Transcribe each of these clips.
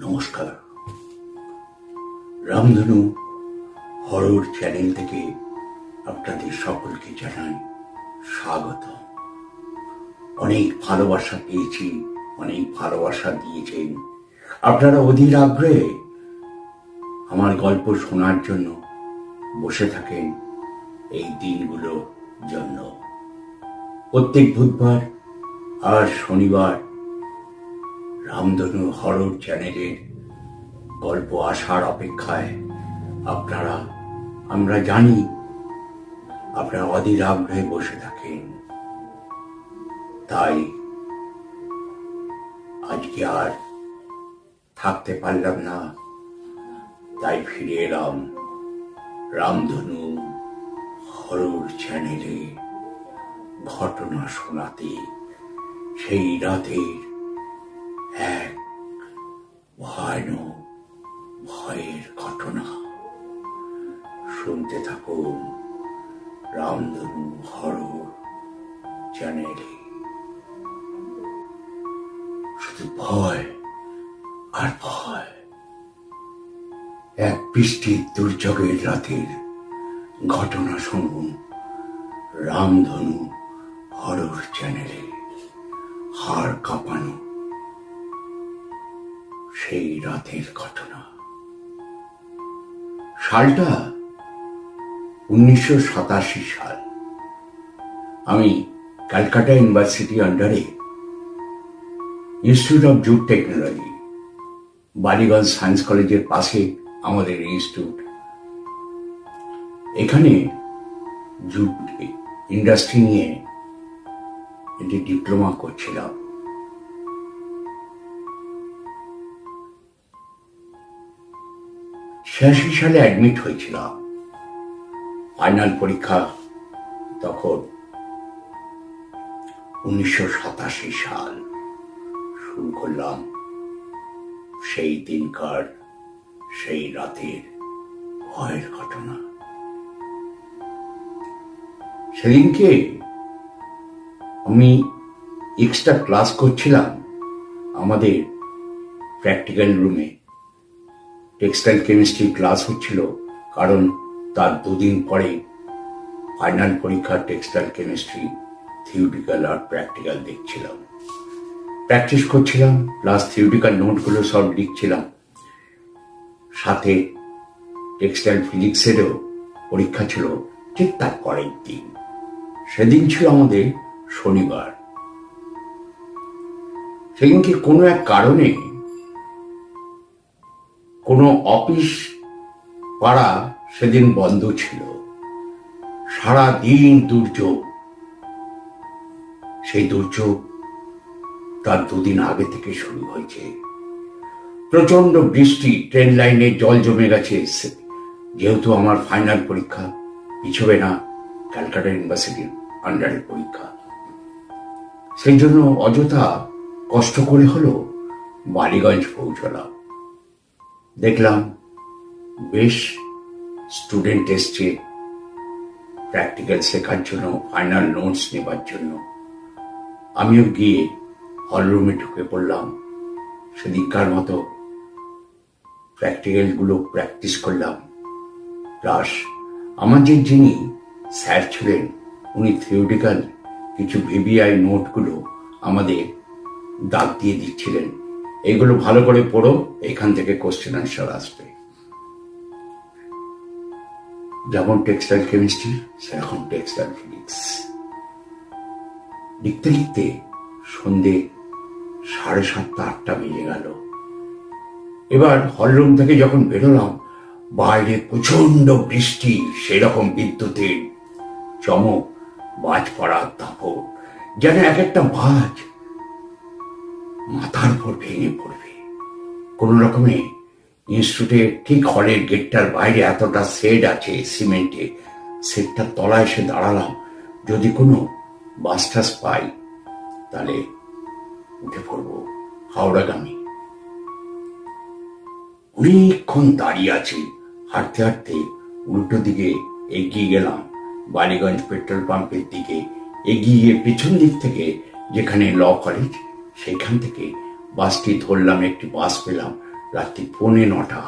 নমস্কার। রামধনু horror channel থেকে আপনাদের সকলকে জানাই স্বাগত। অনেক ভালোবাসা পেয়েছি, অনেক ভালোবাসা দিয়েছেন। আপনারা অধীর আগ্রহে আমার গল্প শোনার জন্য বসে থাকেন এই দিনগুলোর জন্য। প্রত্যেক বুধবার আর শনিবার রামধনু হরর চ্যানেলের গল্প আসার অপেক্ষায় আপনারা, আমরা জানি আপনারা অধীর আগ্রহে বসে থাকেন। তাই আজকে আর থাকতে পারলাম না, তাই ফিরে এলাম রামধনু হরর চ্যানেলে ঘটনা শোনাতে। সেই রাতের এক ভয়ানক ভয়ের ঘটনা। শুনতে থাকুন রামধনু হরর চ্যানেলে। শুধু ভয় আর ভয়। এক বৃষ্টির দুর্যোগের রাতের ঘটনা শুনুন রামধনু হরর চ্যানেলে। হাড় কাঁপানো সেই রাতের ঘটনা। সালটা উনিশশো সাতাশি সাল। আমি ক্যালকাটা ইউনিভার্সিটি আন্ডারে institute of jute technology Ballygunge science কলেজের পাশে আমাদের ইনস্টিটিউট এখানে জুট ইন্ডাস্ট্রি নিয়ে একটি ডিপ্লোমা করছিলাম। ছিয়াশি সালে অ্যাডমিট হয়েছিলাম। ফাইনাল পরীক্ষা তখন উনিশশো সাতাশি সাল শুরু করলাম। সেই দিনকার, সেই রাতের ভয়ের ঘটনা। সেদিনকে আমি এক্সট্রা ক্লাস করছিলাম আমাদের প্র্যাকটিক্যাল রুমে টেক্সটাইল কেমিস্ট্রি ক্লাস হচ্ছিল, কারণ তার দুদিন পরে ফাইনাল পরীক্ষা টেক্সটাইল কেমিস্ট্রি থিওরিটিক্যাল আর প্র্যাকটিক্যাল দেখছিলাম। প্র্যাকটিস করছিলাম প্লাস থিওরিটিক্যাল নোটগুলো সব লিখছিলাম। সাথে টেক্সটাইল ফিজিক্সেরও পরীক্ষা ছিল, ঠিক তার পরের দিন। সেদিন ছিল আমাদের শনিবার। সেদিনকে কোনো এক কারণে কোনো অফিস পাড়া সেদিন বন্ধ ছিল। সারা দিন দুর্যোগ। সেই দুর্যোগ তার দুদিন আগে থেকে শুরু হয়েছে। প্রচণ্ড বৃষ্টি, ট্রেন লাইনে জল জমে গেছে। যেহেতু আমার ফাইনাল পরীক্ষা, পিছবে না ক্যালকাটা ইউনিভার্সিটির আন্ডারের পরীক্ষা। সেই জন্য অযথা কষ্ট করে হলো বালিগঞ্জ পৌঁছলাম। দেখলাম বেশ স্টুডেন্ট এসছে প্র্যাকটিক্যাল শেখার জন্য ফাইনাল নোটস নেবার জন্য। আমিও গিয়ে হল রুমে ঢুকে পড়লাম। সেদিককার মতো প্র্যাকটিক্যালগুলো প্র্যাকটিস করলাম। প্লাস আমার যে যিনি স্যার ছিলেন, উনি থিওরিটিক্যাল কিছু ভিভিআই নোটগুলো আমাদের দাগ দিয়ে দিচ্ছিলেন। এগুলো ভালো করে পড়ো, এখান থেকে কোশ্চেন আনসার আসবে। যেমন টেক্সটাইল কেমিস্ট্রি সেরকম টেক্সটাইল ফিজিক্স লিখতে লিখতে সন্ধে সাড়ে সাতটা, আটটা বেজে গেল। এবার হলরুম থেকে যখন বেরোলাম, বাইরে প্রচণ্ড বৃষ্টি, সেরকম বিদ্যুতের চমক বাজ পড়ার দাপট, যেন এক একটা বাজ মাথার উপর ভেঙে পড়বে। কোন রকমে ইনস্টিটিউটে ঠিক হলের গেটটার বাইরে এতটা সেড আছে সিমেন্টে সেটটার তলায় এসে দাঁড়ালাম। যদি কোনো বাস টাস পাই, তাহলে উঠে পড়ব হাওড়াগামী। অনেকক্ষণ দাঁড়িয়ে আছি, হাঁটতে হাঁটতে উল্টো দিকে এগিয়ে গেলাম। বালিগঞ্জ পেট্রোল পাম্পের দিকে এগিয়ে পেছন দিক থেকে যেখানে ল কলেজ সেখান থেকে বাসটি ধরলাম, একটি বাস পেলাম, রাত্রি পৌনে নটা।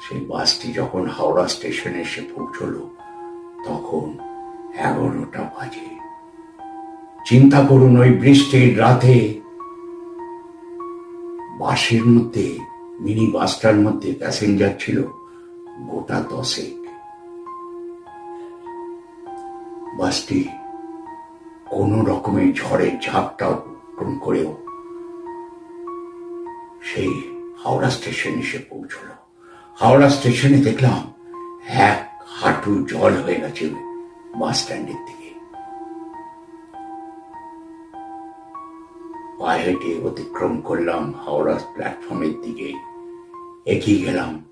সেই বাসটি যখন হাওড়া স্টেশনে এসে পৌঁছলো, তখন এগারোটা বাজে। চিন্তা করুন, ওই বৃষ্টির রাতে বাসের মধ্যে, মিনি বাসটার মধ্যে প্যাসেঞ্জার ছিল গোটা দশেক। বাসটি কোন রকমের ঝড়ের ঝাপটা অতিক্রম করেও সেই হাওড়া স্টেশন এসে পৌঁছলো। হাওড়া স্টেশনে দেখলাম এক হাঁটু জল হয়ে গেছে বাস স্ট্যান্ডের দিকে। পায়ে হেঁটে অতিক্রম করলাম হাওড়া প্ল্যাটফর্মের দিকে। এগিয়ে গেলাম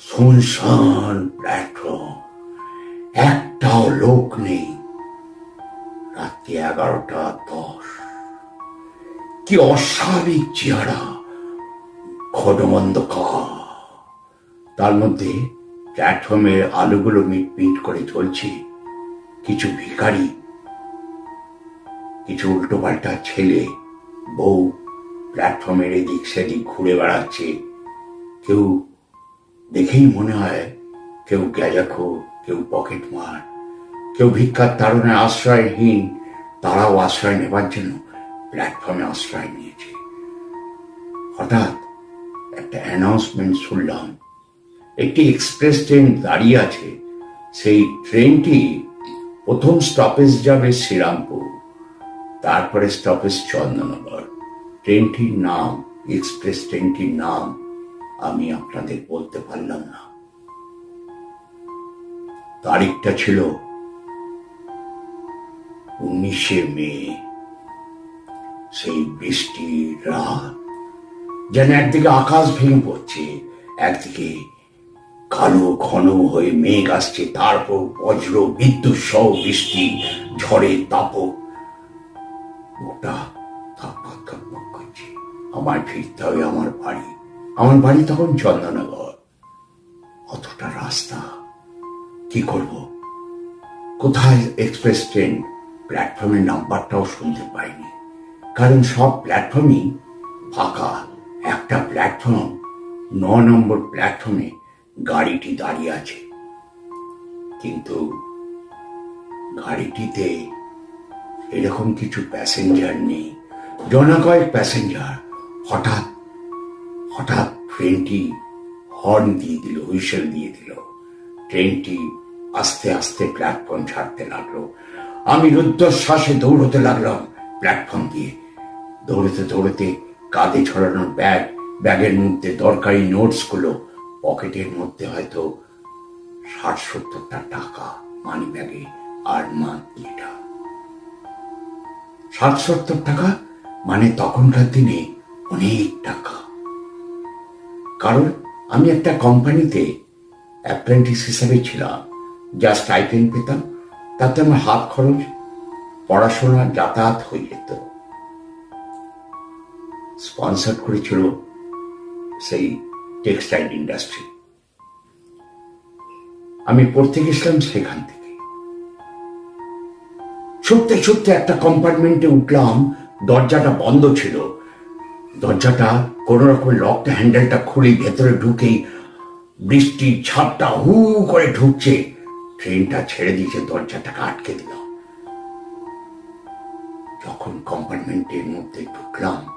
শুনশান প্ল্যাটফর্ম। একটাও লোক নেই। রাত্রি এগারোটা দশ। কি অস্বাভাবিক চেহারা। খডমন্ধকার তার মধ্যে প্ল্যাটফর্মের আলোগুলো মিট মিট করে জ্বলছে কিছু ভিখারি, কিছু উল্টোপাল্টা ছেলে, বউ প্ল্যাটফর্মের এদিক সেদিক ঘুরে বেড়াচ্ছে। কেউ দেখেই মনে হয় কেউ গ্যাজাখো, কেউ পকেট মার কেউ ভিক্ষার তারণে আশ্রয়হীন, তারাও আশ্রয় নেবার জন্য প্ল্যাটফর্মে আশ্রয় নিয়েছে। হঠাৎ একটা অ্যানাউন্সমেন্ট শুনলাম। একটি এক্সপ্রেস ট্রেন দাঁড়িয়ে আছে। সেই ট্রেনটি প্রথম স্টপেজ যাবে শ্রীরামপুর। তারপরে স্টপেজ চন্দননগর। ট্রেনটির নাম এক্সপ্রেস ট্রেনটির নাম আমি আপনাদের বলতে পারলাম না। তারিখটা ছিল উনিশে মে। সেই বৃষ্টির রাত, যেন একদিকে আকাশ ভেঙে পড়ছে, একদিকে কালো ঘন হয়ে মেঘ আসছে, তারপর বজ্র, বিদ্যুৎ সহ বৃষ্টি, ঝড়ে থাকপাক করছে। আমার ফিরতে হবে আমার বাড়ি। আমার বাড়ি তখন চন্দননগর। অতটা রাস্তা কি করব? কোথায় এক্সপ্রেস ট্রেন প্ল্যাটফর্মের নাম্বারটাও শুনতে পাইনি। কারণ সব প্ল্যাটফর্মই ফাঁকা। একটা প্ল্যাটফর্ম ন নম্বর প্ল্যাটফর্মে গাড়িটি দাঁড়িয়ে আছে। কিন্তু গাড়িটিতে এরকম কিছু প্যাসেঞ্জার নেই। জনা কয়েক প্যাসেঞ্জার হঠাৎ হঠাৎ ট্রেনটি হর্ন দিয়ে দিল হুইসেল দিয়ে দিল। ট্রেনটি আস্তে আস্তে প্ল্যাটফর্ম ছাড়তে লাগল। আমি রুদ্ধশ্বাসে দৌড়তে লাগলাম প্ল্যাটফর্ম দিয়ে। দৌড়তে দৌড়তে কাঁধে ছড়ানোর ব্যাগ, ব্যাগের মধ্যে দরকারি নোটসগুলো পকেটের মধ্যে হয়তো ষাট সত্তরটা টাকা মানি ব্যাগে আর মান্থলিটা ষাট সত্তর টাকা মানে তখনকার দিনে অনেক টাকা। কারণ আমি একটা কোম্পানিতে অ্যাপ্রেন্টিস হিসেবে ছিলাম যা স্টাইপেন্ড পেতাম, তাতে আমার হাত খরচ পড়াশোনা যাতায়াত হয়ে যেত। স্পন্সার করেছিল সেই টেক্সটাইল ইন্ডাস্ট্রি। আমি পড়তে গেছিলাম সেখান থেকে। ছুটতে ছুটতে একটা কম্পার্টমেন্টে উঠলাম, দরজাটা বন্ধ ছিল। দরজাটা কোন রকম লকটা হ্যান্ডেলটা খুলে ভেতরে ঢুকেই বৃষ্টির ছাপটা হু করে ঢুকছে। ট্রেনটা ছেড়ে দিয়েছে, দরজাটাকে আটকে দিলাম যখন কম্পার্টমেন্টের মধ্যে ঢুকলাম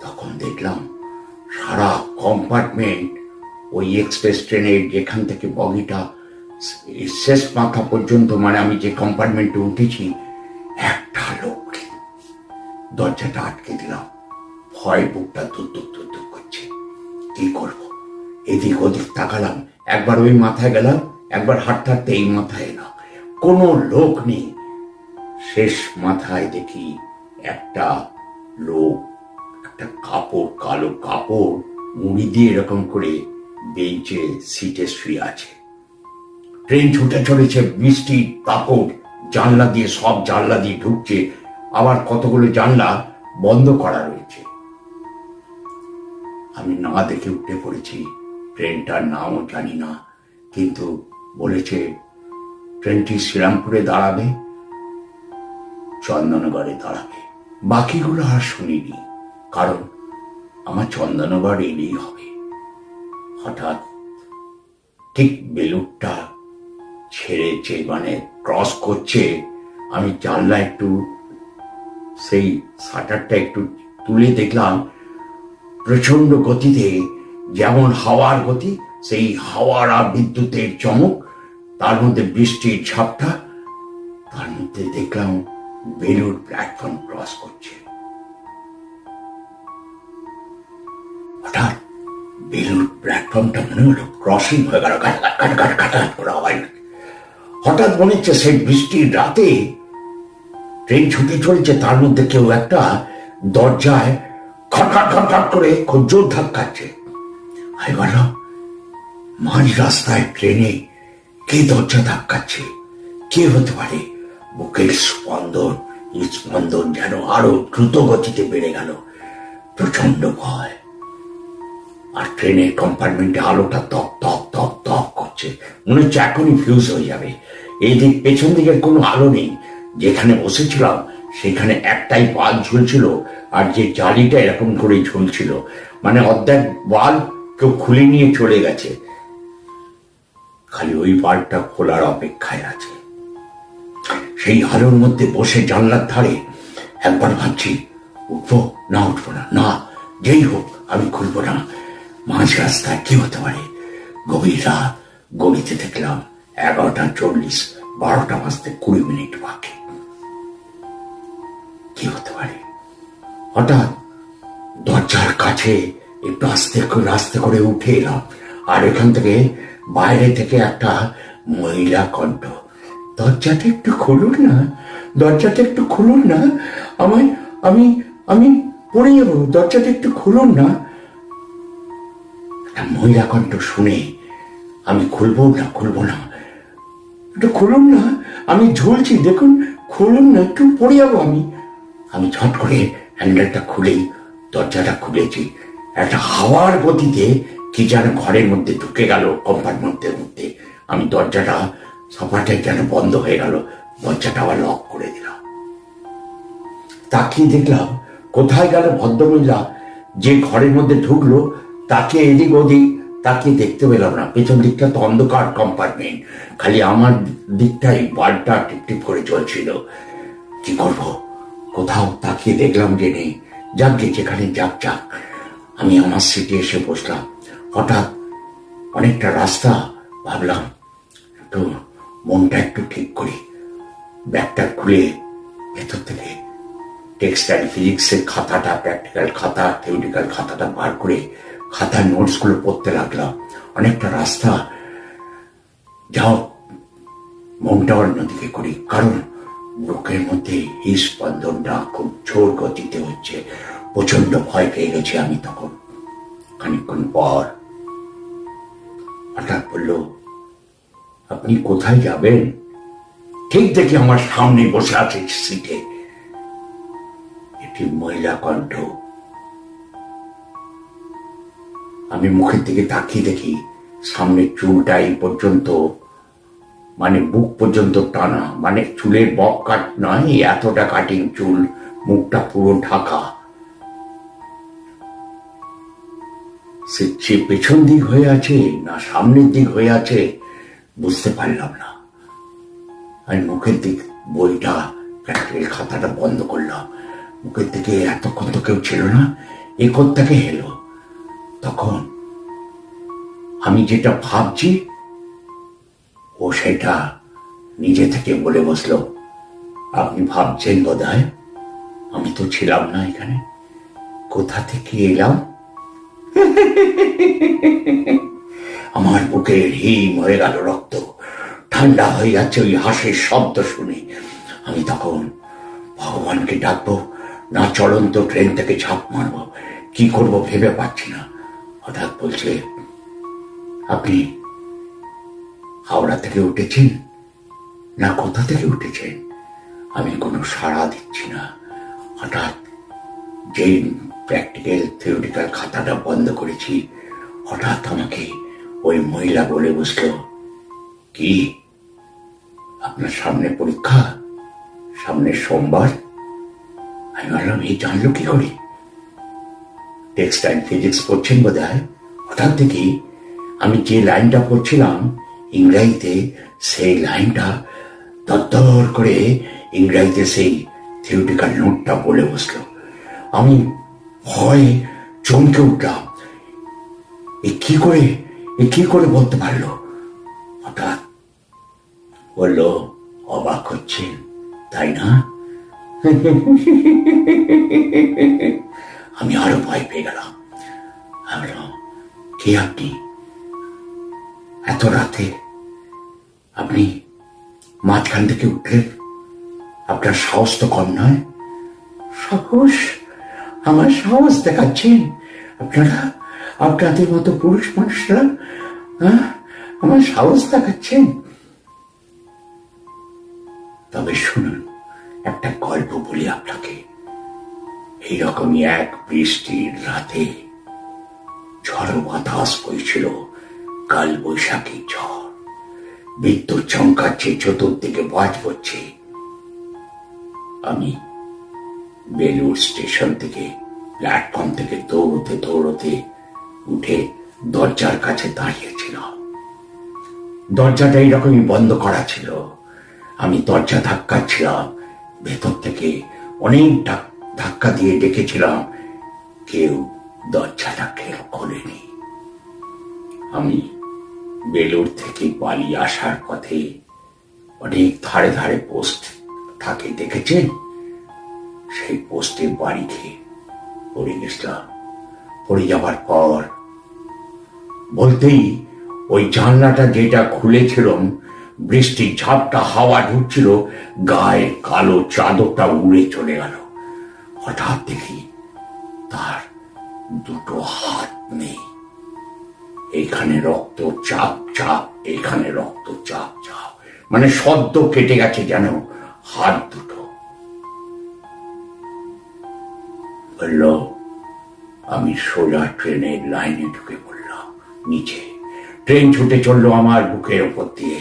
তখন দেখলাম সারা কম্পার্টমেন্ট ওই এক্সপ্রেস ট্রেনের যেখান থেকে বগিটা শেষ মাথা পর্যন্ত মানে আমি যে কম্পার্টমেন্টে উঠেছি, একটা লোক দরজাটা আটকে দিলাম। ভয় বুকটা দুধ দুধ করছে। কি করব? এদিক ওদিক তাকালাম। একবার ওই মাথায় গেলাম, একবার হাঁটতে হাঁটতে এই মাথায় এলাম। কোনো লোক নেই। শেষ মাথায় দেখি একটা লোক একটা কাপড়, কালো কাপড় মুড়ি দিয়ে এরকম করে বেঞ্চে সিটে শুয়ে আছে। ট্রেন ছুটে চলেছে বৃষ্টি কাপড়, জানলা দিয়ে, সব জানলা দিয়ে ঢুকছে। আবার কতগুলো জানলা বন্ধ করা রয়েছে। আমি না দেখে উঠে পড়েছি ট্রেনটার নামও জানি না, কিন্তু বলেছে, ট্রেনটি শ্রীরামপুরে দাঁড়াবে, চন্দনগড়ে দাঁড়াবে। বাকিগুলো আর শুনিনি। কারণ আমার চন্দনগড় এলেই হবে। হঠাৎ ঠিক বেলুনটা ছেড়েছে মানে ক্রস করছে, আমি জানলা একটু, সেই শাটারটা একটু তুলে দেখলাম প্রচণ্ড গতিতে, যেমন হাওয়ার গতি, সেই হাওয়ার আর বিদ্যুতের চমক, তার মধ্যে বৃষ্টির ঝাপটা তার মধ্যে দেখলাম বেলুর প্ল্যাটফর্ম ক্রস করছে। বেলুর প্ল্যাটফর্মটা মনে হলো ক্রসিং হয়ে গেল করে আওয়াজ হঠাৎ মনে হচ্ছে সেই বৃষ্টির রাতে ট্রেন ছুটে চলছে, তার মধ্যে কেউ একটা দরজায় খটখট খটখট করে খুব জোর ধাক্কাচ্ছে। আমি বললাম মাঝ রাস্তায় ট্রেনে কে দরজা ধাক্কাচ্ছে? কে হতে পারে? বুকের স্পন্দন স্পন্দন যেন আরও দ্রুত গতিতে বেড়ে গেল। প্রচণ্ড ভয়। আর ট্রেনের কম্পার্টমেন্টে আলোটা তক তক তক তক করছে। মনে হচ্ছে এখনই ফিউজ হয়ে যাবে। এই দিক পেছন দিকের কোনো আলো নেই। যেখানে বসেছিলাম, সেখানে একটাই বাল ঝুলছিল আর যে জালিটা এরকম করে ঝুলছিল মানে অর্ধেক বাল কেউ খুলে নিয়ে চলে গেছে। খালি ওই বালটা খোলার অপেক্ষায় আছে। সেই আলোর মধ্যে বসে জানলার ধারে একবার ভাবছি, উঠবো না উঠবো না? না, যেই হোক, আমি খুলবো না। মাঝ রাস্তায় কি হতে পারে গভীর রাত গড়িতে দেখলাম এগারোটা চল্লিশ, বারোটা বাজতে কুড়ি মিনিট বাকি। কি হতে পারে হঠাৎ দরজার কাছে একটু আস্তে আস্তে করে উঠে এলাম। আর এখান থেকে বাইরে থেকে একটা মহিলা কণ্ঠ, দরজাটা একটু খুলুন না, দরজাটা একটু খুলুন না। আমায় আমি আমি পড়ে যাব, দরজাটা একটু খুলুন না। মহিলা কণ্ঠ শুনে আমি খুলবো না খুলবো না। একটু খুলুন না, আমি ঝুলছি, দেখুন, খুলুন না, একটু পড়ে যাব আমি। আমি ঝট করে হ্যান্ডেলটা খুলেই দরজাটা খুলেছি। একটা হাওয়ার গতিতে কি যেন ঘরের মধ্যে ঢুকে গেল, কম্পার্টমেন্টের মধ্যে। আমি দরজাটা সপাটে যেন বন্ধ হয়ে গেল, দরজাটা আবার লক করে দিলাম। তাকিয়ে দেখলাম, কোথায় গেল ভদ্রমহিলা? যে ঘরের মধ্যে ঢুকলো তাকে এদিক ওদিক তাকে দেখতে পেলাম না। পেছন দিকটা তো অন্ধকার কম্পার্টমেন্ট খালি আমার দিকটাই বাল্বটা টিপটিপ করে চলছিল কি করব? কোথাও তাকিয়ে দেখলাম যে নেই। যাক গে, যেখানে যাক যাক। আমি আমার সিটে এসে বসলাম। হঠাৎ অনেকটা রাস্তা ভাবলাম, একটু মনটা একটু ঠিক করি। ব্যাগটা খুলে ভেতর থেকে টেক্সটাইল ফিজিক্সের খাতাটা প্র্যাকটিক্যাল খাতা থিওরিটিক্যাল খাতাটা বার করে খাতার নোটসগুলো পড়তে লাগলাম। অনেকটা রাস্তা যাও, মনটা অন্যদিকে করি, কারণ বুকের মধ্যে এই স্পন্দনটা খুব জোর গতিতে হচ্ছে। প্রচণ্ড ভয় পেয়ে গেছি আমি তখন। খানিকক্ষণ পর হঠাৎ বলল, আপনি কোথায় যাবেন? ঠিক দেখি আমার সামনে বসে আছে সিটে। একটি মহিলা কণ্ঠ আমি মুখের দিকে তাকিয়ে দেখি সামনের চুলটা এই পর্যন্ত মানে বুক পর্যন্ত টানা মানে চুলের বক কাট নয়, এতটা কাটিং চুল, মুখটা পুরো ঢাকা। সে সে পেছন দিক হয়ে আছে না সামনের দিক হয়ে আছে, বুঝতে পারলাম না। আমি মুখের দিক, বইটা প্র্যাকটিক্যাল খাতাটা বন্ধ করলাম। মুখের দিকে এতক্ষণ তো কেউ ছিল না, এ থেকে এলো? তখন আমি যেটা ভাবছি, ও সেটা নিজে থেকে বলে বসল, আপনি ভাবছেন বোধ আমি তো ছিলাম না এখানে। কোথা থেকে এলাম? আমার বুকে হিম হয়ে গেল রক্ত। ঠান্ডা হয়ে যাচ্ছে ওই হাসির শব্দ শুনে। আমি তখন ভগবানকে ডাকবো, না চলন্ত ট্রেন থেকে ঝাঁপ মারবো। কি করব ভেবে পাচ্ছি না। হঠাৎ বলছে। আপনি হাওড়া থেকে উঠেছেন? না কোথা থেকে উঠেছেন? আমি কোনো সাড়া দিচ্ছি না। হঠাৎ যেই প্র্যাকটিক্যাল থিওরিটিক্যাল খাতাটা বন্ধ করেছি, হঠাৎ আমাকে ওই মহিলা বলে বসল, কি? আপনার সামনে পরীক্ষা? সামনে সোমবার? আমি বললাম এই জানলো কি করে? টেক্সটাইল ফিজিক্স পড়ছেন বোধ হয় হঠাৎ দেখি আমি যে লাইনটা পড়ছিলাম, ইংরেজিতে সেই লাইনটা তত্তর করে ইংরেজিতে সেই থিওটিক্যাল নোটটা বলে বসল। আমি ভয়ে চমকে উঠলাম। এ কি করে, এ কি করে বলতে পারল? হঠাৎ বলল অবাক হচ্ছেন, তাই না? আমি আরও ভয় পেয়ে গেলাম। আমি কে আপনি? এত রাতে আপনি মাঝখান থেকে উঠলেন আপনার সাহস তো কম নয়? সাহস? আমার সাহস দেখাচ্ছেন। আপনারা, আপনাদের মতো পুরুষ মানুষরা? আমার সাহস দেখাচ্ছেন। তবে শুনুন, একটা গল্প বলি আপনাকে। এইরকমই এক বৃষ্টির রাতে ঝড় বাতাস বইছিল কাল বৈশাখী ঝড়। বিদ্যুৎ চমকাচ্ছে, চতুর্দিকে বাজ পড়ছে। আমি বেলুর স্টেশন থেকে, প্ল্যাটফর্ম থেকে দৌড়তে দৌড়তে উঠে দরজার কাছে দাঁড়িয়েছিলাম দরজাটা এইরকমই বন্ধ করা ছিল। আমি দরজা ধাক্কাচ্ছিলাম। ভেতর থেকে অনেক ডাক- ধাক্কা দিয়ে ডেকেছিলাম। কেউ দরজাটা কেউ খোলেনি। আমি বেলুর থেকে পালিয়ে আসার পথে অনেক ধারে ধারে পোস্ট থাকে, দেখেছেন? সেই পোস্টে বাড়ি খেয়ে পড়ে গেছিলাম। পড়ে যাবার পর বলতেই ওই জানলাটা যেটা খুলেছিলাম, বৃষ্টির ঝাপটা হাওয়া ঢুকছিল, গায়ে কালো চাদরটা উড়ে চলে গেল। হঠাৎ দেখি তার দুটো হাত নেই। এখানে রক্ত চাপ চাপ, এখানে রক্ত চাপ চাপ। মানে সদ্য কেটে গেছে যেন হাত দুটো। বলল, আমি সোজা ট্রেনের লাইনে ঢুকে পড়লাম, নিচে। ট্রেন ছুটে চলল আমার বুকের ওপর দিয়ে।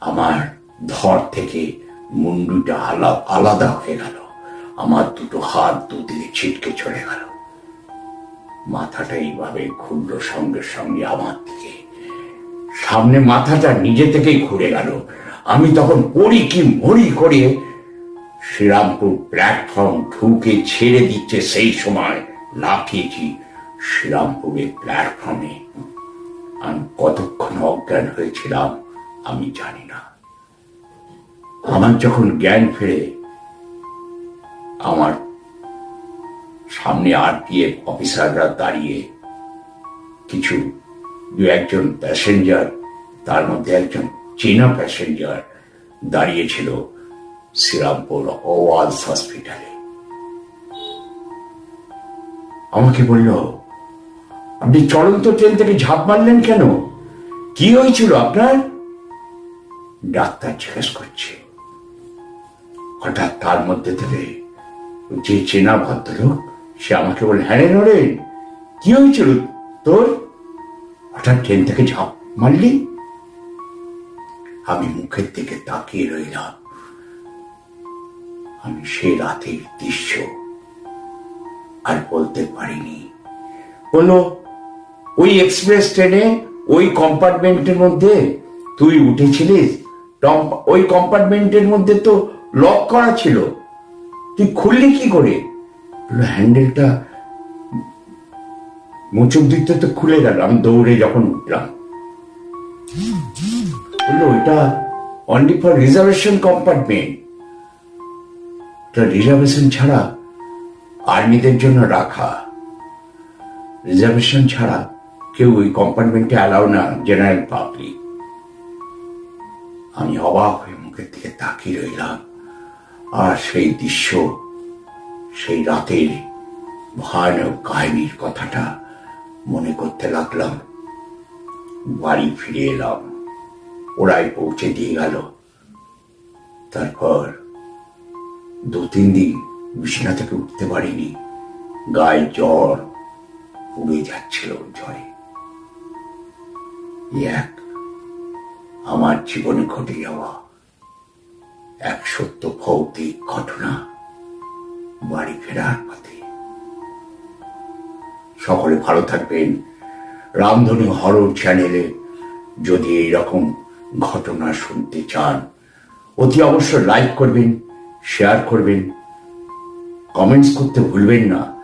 আমার ধর থেকে মুন্ডুটা আলা- আলাদা হয়ে গেল। আমার দুটো হাত দুদিকে ছিটকে চলে গেল। মাথাটা এইভাবে ঘুরলো সঙ্গে সঙ্গে আমার দিকে। সামনে মাথাটা নিজে থেকেই ঘুরে গেল। আমি তখন পড়ি কি মরি করে শ্রীরামপুর প্ল্যাটফর্ম ঢুকে ছেড়ে দিচ্ছে সেই সময় লাফিয়েছি শ্রীরামপুরের প্ল্যাটফর্মে আমি কতক্ষণ অজ্ঞান হয়েছিলাম আমি জানি না। আমার যখন জ্ঞান ফেরে আমার সামনে আরপিএফ অফিসাররা দাঁড়িয়ে কিছু দু একজন প্যাসেঞ্জার তার মধ্যে একজন চীনা প্যাসেঞ্জার দাঁড়িয়েছিল শ্রীরামপুর ওয়ালস হসপিটালে। আমাকে বলল, আপনি চলন্ত ট্রেন থেকে ঝাঁপ মারলেন কেন? কি হয়েছিল আপনার? ডাক্তার জিজ্ঞেস করছে। হঠাৎ তার মধ্যে থেকে যে চেনা ভদ্রলোক, সে আমাকে বলে হ্যাঁ রে নরেন, কি হয়েছিল তোর? হঠাৎ ট্রেন থেকে ঝাঁপ মারলি। আমি মুখের দিকে তাকিয়ে রইলাম। আমি সে রাতের দৃশ্য আর বলতে পারিনি। বলল, ওই এক্সপ্রেস ট্রেনে, ওই কম্পার্টমেন্টের মধ্যে তুই উঠেছিলিস? ওই কম্পার্টমেন্টের মধ্যে তো লক করা ছিল। তুই খুললি কি করে? হ্যান্ডেলটা মোচক দিকটা তো খুলে গেল। আমি দৌড়ে যখন উঠলাম। বলল ওইটা only for reservation compartment reservation ছাড়া আর্মিদের জন্য রাখা। রিজার্ভেশন ছাড়া কেউ ওই কম্পার্টমেন্টে অ্যালাউ না জেনারেল পাবলিক আমি অবাক হয়ে মুখের দিকে তাকিয়ে রইলাম। আর সেই দৃশ্য, সেই রাতের ভয়ানক কাহিনীর কথাটা মনে করতে লাগলাম। বাড়ি ফিরে এলাম, ওরাই পৌঁছে দিয়ে গেল। তারপর দু তিন দিন বিছানা থেকে উঠতে পারিনি, গায়ে জ্বর উড়ে যাচ্ছিল এই এক আমার জীবনে ঘটে যাওয়া এক সত্য ভৌতিক ঘটনা বাড়ি ফেরার পথে। সকলে ভালো থাকবেন। রামধনু হরর চ্যানেলে যদি এইরকম ঘটনা শুনতে চান, অতি অবশ্য লাইক করবেন শেয়ার করবেন। কমেন্টস করতে ভুলবেন না।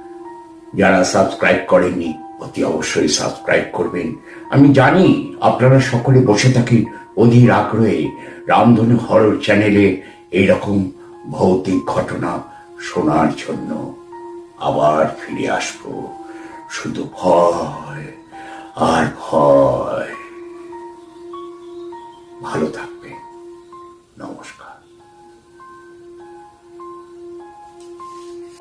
যারা সাবস্ক্রাইব করেননি, অতি অবশ্যই সাবস্ক্রাইব করবেন। আমি জানি আপনারা সকলে বসে থাকেন অধীর আগ্রহে রামধনু হরর চ্যানেলে এইরকম ভৌতিক ঘটনা শোনার জন্য আবার ফিরে আসব। শুধু ভয় আর ভয়। ভালো থাকবে নমস্কার।